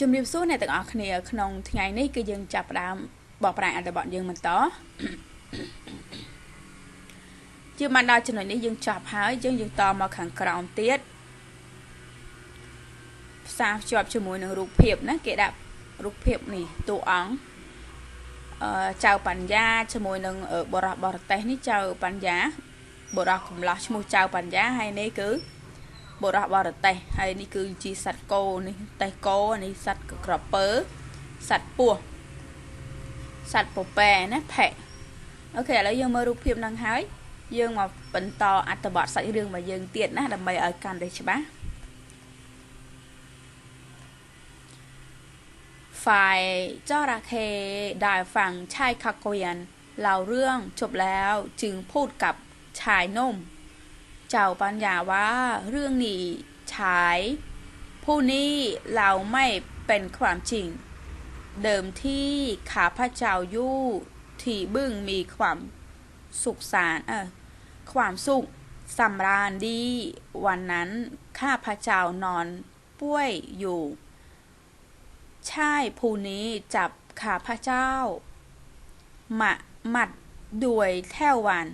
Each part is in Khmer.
ជំរាបសួរអ្នកទាំងអស់គ្នាក្នុងថ្ងៃនេះគឺយើងចាប់ផ្ដើមបកប្រែអត្ថបទយើងបន្តជាបានដល់ចំណុចនេះយើងចប់ហើយយើងយើងតមកខាងក្រោមទៀតផ្សារភ្ជាប់ជាមួយនឹងរូបភាពណាគេដាក់រូបភាពនេះតួអង្គអឺចៅបញ្ញាជាមួយនឹងបរោះបរទេសនេះចៅបញ្ញាបរោះកំឡោះឈ្មោះចៅបញ្ញាហើយនេះគឺ បុរសបរទេសហើយនេះគឺជាសត្វគោនេះតេះគោនេះសត្វក្រពើសត្វពស់សត្វពពែណាផែអូខេឥឡូវយើងមើលរូបភាពហ្នឹងហើយយើងមកបន្តអត្ថបទសាច់រឿងរបស់យើងទៀតណាដើម្បីឲ្យកាន់តែច្បាស់ฝ่ายจระเข้ได้ฟังชายขะเกวียนเล่าเรื่องจบแล้วจึงพูดกับชายนม เจ้าปัญญาว่าเรื่องนี้ฉาย ผู้นี้เราไม่เป็นความจริง เดิมที่ข้าพระเจ้ายู่ที่บึ้งมีความสุขสารเออความสุขสำราญดี วันนั้นข้าพระเจ้านอนป่วยอยู่ชายผู้นี้จับข้าพระเจ้ามามัดด้วยแท่วัน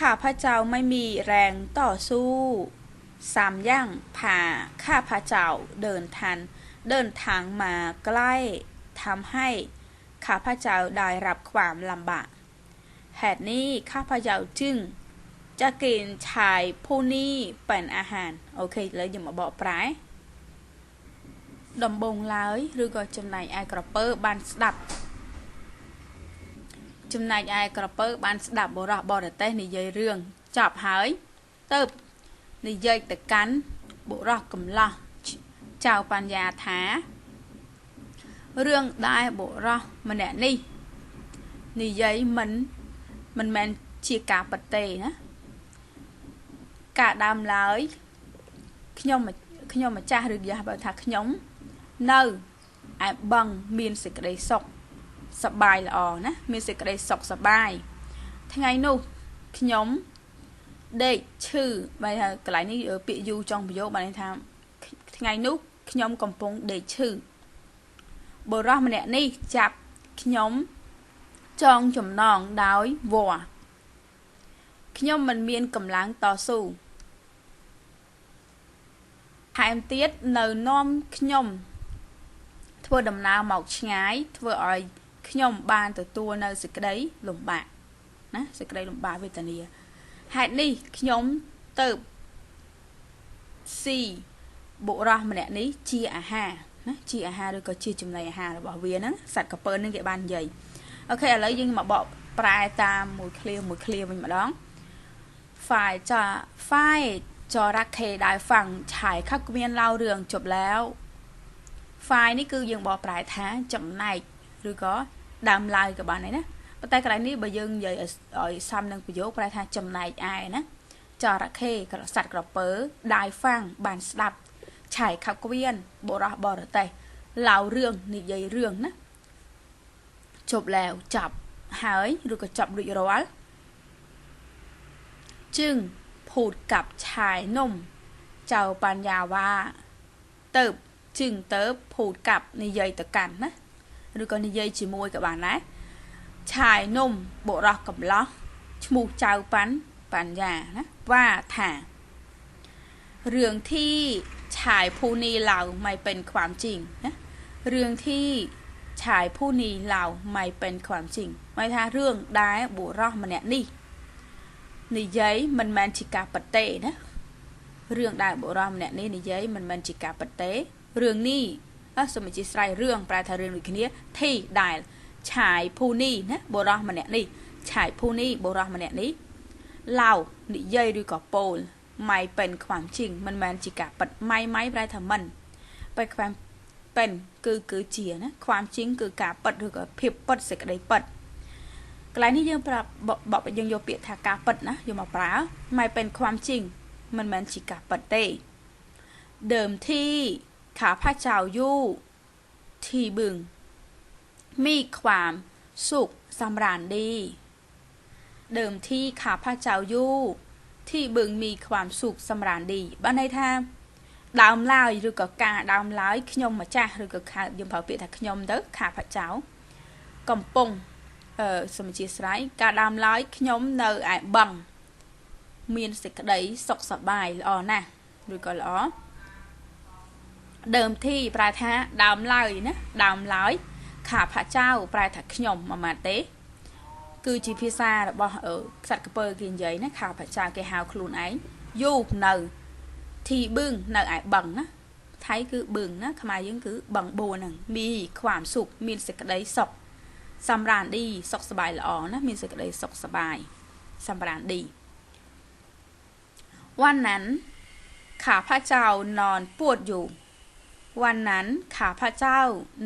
ข้าพเจ้าไม่มีแรงต่อสู้สามย่างผ่าข้าพเจ้าเดินทัน เดินทางมาใกล้ทำให้ข้าพเจ้าได้รับความลำบากเหตุนี้ข้าพเจ้าจึงจะกินชายผู้นี้เป็นอาหาร អូខេឥឡូវយើងមកបកប្រែដំបងឡើយឬក៏ចំណែកឯក្រពើបានស្ដាប់ ចំណែកឯក្រពើបានស្ដាប់បរោះបរទេសនិយាយរឿងចប់ហើយទៅនិយាយទៅកាន់បុរសកំឡោះចៅបញ្ញាថារឿងដែលបុរសម្នាក់នេះនិយាយមិនមិនមែនជាការប៉ទេណាការដើមឡើយខ្ញុំខ្ញុំម្ចាស់ឬយ៉ាបើថាខ្ញុំនៅឯបឹងមានសេចក្តីសុខ សបាយល្អណាមានសេចក្តីសុខសបាយថ្ងៃនោះខ្ញុំដេកឈឺបែរថាកន្លែងនេះពាក្យយូរចង់ប្រយោគបានន័យថាថ្ងៃនោះខ្ញុំកំពុងដេកឈឺបុរសម្នាក់នេះចាប់ខ្ញុំចងចំណងដោយវัวខ្ញុំមិនមានកម្លាំងតស៊ូថែមទៀតនៅនាំខ្ញុំធ្វើដំណើរមកឆ្ងាយធ្វើឲ្យ ខ្ញុំបានទទួលនៅសេចក្តីលំបាកណាសេចក្តីលំបាកវេទនាហេតុនេះខ្ញុំទៅស៊ីបុរសម្នាក់នេះជាអាហារណាជាអាហារឬក៏ជាចំណីអាហាររបស់វាហ្នឹងសត្វកពើនឹងគេបាននិយាយអូខេឥឡូវយើងមកបកប្រែតាមមួយឃ្លាមួយឃ្លាវិញម្ដងฝ่ายจะฝ่ายจระเข้ได้ฟังฉายខឹកមានเล่าរឿងจบแล้ว ฝ่ายនេះគឺយើងបកប្រែថាចំណែកឬក៏ ដើមឡើយក៏បានដែរណាប៉ុន្តែកន្លែងនេះបើយើងនិយាយឲ្យសមនឹងប្រយោគប្រែថាចំណែកឯណាចរខេក្រសັດក្រពើដាយហ្វាំងបានស្ដាប់ឆៃខាប់ក្វៀនបរោះបរទេសឡាវរឿងនិយាយរឿងណាជប់ឡាវចប់ហើយឬក៏ចប់រួចរាល់ជឹងភូតកັບឆាយនំចៅបញ្ញាវ៉ាទៅជឹងទៅភូតកັບនិយាយទៅកាន់ណា ឬក៏និយាយជាមួយក៏បានដែរឆាយនំបុរសកំឡោះឈ្មោះចៅប៉ាន់បញ្ញាណាว่าថារឿងที่ชายผู้นี้เล่าไม่เป็นความจริงណារឿងที่ชายผู้นี้เล่าไม่เป็นความจริงหมายថារឿងដែលបុរសម្នាក់នេះនិយាយមិនមែនជាការប៉តេណារឿងដែលបុរសម្នាក់នេះនិយាយមិនមែនជាការប៉តេរឿងនេះ សូមអធិស្ឋានរឿងប្រែថារឿងដូចគ្នាធីដែលឆាយភូនីណាបុរសម្នាក់នេះឆាយភូនីបុរសម្នាក់នេះឡៅនិយាយឬក៏ពោលម៉ៃពេនខ្វាំជីងមិនមែនជាការប៉ិតម៉ៃម៉ៃប្រែថាមិនបែខ្វាំពេនគឺគឺជាណាខ្វាំជីងគឺការប៉ិតឬក៏ភាពប៉ិតសេចក្តីប៉ិតកន្លែងនេះយើងប្រាប់បបយើងយកពាក្យថាការប៉ិតណាយកមកប្រើម៉ៃពេនខ្វាំជីងមិនមែនជាការប៉ិតទេដើមที่ ข้าพเจ้าอยู่ที่บึง มีความสุขสำราญดี เดิมที่ข้าพเจ้าอยู่ที่บึงมีความสุขสำราญดีបានន័យថា ដើមឡើយឬក៏ការដើមឡើយខ្ញុំម្ចាស់ឬក៏យើងប្រើពាក្យថាខ្ញុំទៅខាផាចៅកំពុងអឺសូមអធិស្ឋានការដើមឡើយខ្ញុំនៅឯបឹងមានសេចក្តីសុខសប្បាយល្អណាស់ឬក៏ល្អ ដើមទីប្រែថាដើមឡើយណាដើមឡើយខាផាចៅប្រែថាខ្ញុំមួយម៉ាត់ទេ គឺជាភាសារបស់ខ្សាត់កពើគេនិយាយណាខាផាចៅគេហៅខ្លួនឯងយូនៅធីបឹងនៅឯបឹងណាថៃគឺបឹងណាខ្មែរយើងគឺបឹងបួនហ្នឹងមីความសុខមានសេចក្តីសុខសម្រានឌីសុខសบายល្អណាមានសេចក្តីសុខសบายសម្រានឌីวันนั้นข้าพระเจ้านอนปวดอยู่ วันนั้นข้าพระเจ้า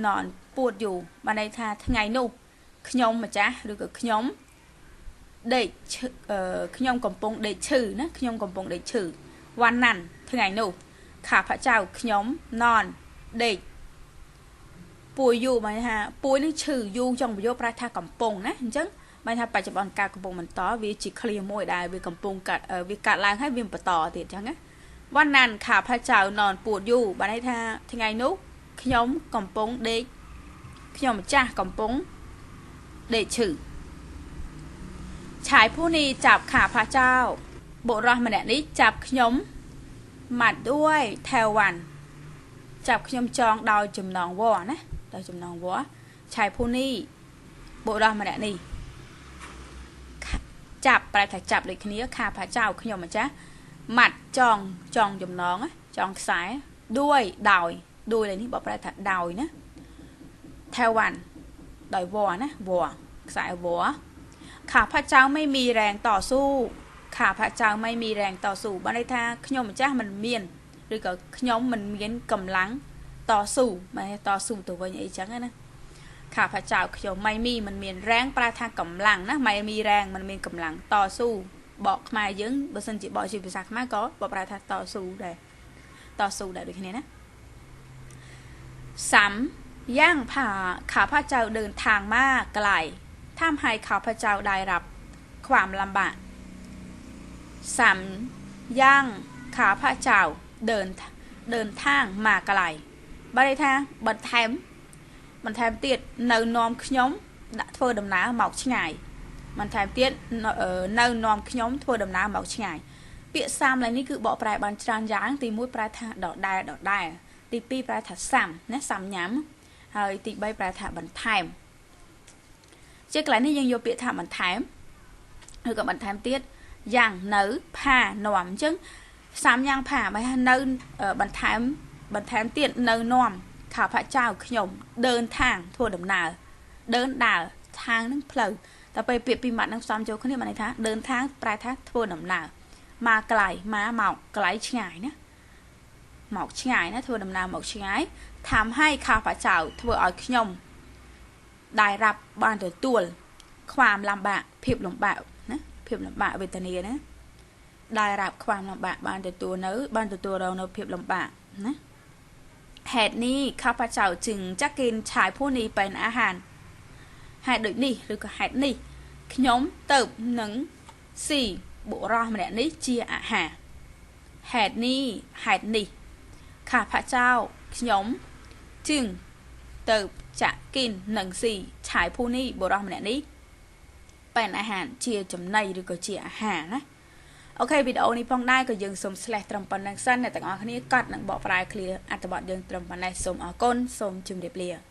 นอนปวดอยู่បានន័យថាថ្ងៃនោះខ្ញុំម្ចាស់ឬក៏ខ្ញុំដេកខ្ញុំកំពុងដេកឈឺណាខ្ញុំកំពុងដេកឈឺវ៉ាន់ណាន់ថ្ងៃនោះข้าพระเจ้าខ្ញុំនន់ដេកពួយយូបានថាពួយនឹងឈឺយូចង់ប្រយោគប្រែថាកំពុងណាអញ្ចឹងបានថាបច្ចុប្បន្នការកំពុងបន្តវាជា clear មួយដែលវាកំពុងកាត់វាកាត់ឡើងហើយវាបន្តទៀតអញ្ចឹងណា វ៉ាន់ណាន់ខាផាចៅននពួតយូបានន័យថាថ្ងៃនោះខ្ញុំកំពុងដេកខ្ញុំម្ចាស់កំពុងដេកឈឺឆាយผู้นี้จับขาพระเจ้าបុរសម្នាក់នេះចាប់ខ្ញុំម៉ាត់ด้วยថែវ៉ាន់ចាប់ខ្ញុំចងដោយចំណងវណាដោយចំណងវឆាយผู้นี้បុរសម្នាក់នេះចាប់ប្រែថាចាប់ដូចគ្នាខាផាចៅខ្ញុំម្ចាស់ ម៉ាត់ចងចងចំណងចងខ្សែด้วยដោយដោយនេះបើប្រែថាដោយណាថែវ៉ាន់ដោយវណាវខ្សែវข้าพระเจ้าไม่มีแรงต่อสู้ข้าพระเจ้าไม่มีแรงต่อสู้បានន័យថាខ្ញុំម្ចាស់មិនមានឬក៏ខ្ញុំមិនមានកម្លាំងតស៊ូបែតស៊ូទៅវិញអីចឹងណាข้าพระเจ้าខ្ញុំមិនមីមិនមានរែងប្រែថាកម្លាំងណាមិនមានរែងមិនមានកម្លាំងតស៊ូ បកខ្មែរយើងបើសិនជាបកជាភាសាខ្មែរក៏បកប្រែថាតស៊ូដែរតស៊ូដែរដូចគ្នាណាសាំយ៉ាងផាข้าพระเจ้าเดินทางมาไกลทำให้ข้าพระเจ้าได้รับความลำบากសាំយ៉ាងข้าพระเจ้าเดินเดินทางมาไกลបានន័យថាបន្ថែមបន្ថែមទៀតនៅនាំខ្ញុំដាក់ធ្វើដំណើរមកឆ្ងាយ បន្ថែមទៀតនៅនាំខ្ញុំធ្វើដំណើរមកឆ្ងាយពាក្យសាំឡើយនេះគឺបកប្រែបានច្រើនយ៉ាងទី1ប្រែថាដដែលដដែលទី2ប្រែថាសាំណាសាំញ៉ាំហើយទី3ប្រែថាបន្ថែមជាកន្លែងនេះយើងយកពាក្យថាបន្ថែមឬក៏បន្ថែមទៀតយ៉ាងនៅផានាំអញ្ចឹងសាមយ៉ាងផាបើថានៅបន្ថែមបន្ថែមទៀតនៅនាំខាផាចៅខ្ញុំដើនທາງធ្វើដំណើរដើនដើរທາງនឹងផ្លូវ តែពេលពាក្យពីរម៉ាត់នឹងផ្សំចូលគ្នាបានន័យថាដើនທາງប្រែថាធ្វើដំណើរមកไกลមកមកไกลឆ្ងាយណាមកឆ្ងាយណាធ្វើដំណើរមកឆ្ងាយធ្វើឲ្យខាផាចៅធ្វើឲ្យខ្ញុំដែលរាប់បានទទួលความលំបាកភាពលំបាកណាភាពលំបាកវេទនាណាដែលរាប់ความលំបាកបានទទួលនៅ បានទទួលរងនៅភាពលំបាកណាហេតុនេះข้าพเจ้าจึงจะกินชายผู้นี้เป็นอาหารហេតុដូចនេះឬក៏ហេតុនេះ ខ្ញុំទៅនឹងស៊ីបុរសម្នាក់នេះជាអាហារហេតុនេះហេតុនេះខាផចៅខ្ញុំជឹងទៅចាក់គិននឹងស៊ីឆាយភូនេះបុរសម្នាក់នេះបែនអាហារជាចំណីឬក៏ជាអាហារណាអូខេវីដេអូនេះផងដែរក៏យើងសូម slash ត្រឹមប៉ុណ្្នឹងសិនអ្នកទាំងអស់គ្នាកត់និងបកប្រែ clear អត្ថបទយើងត្រឹមប៉ុណ្ណេះសូមអរគុណសូមជម្រាបលា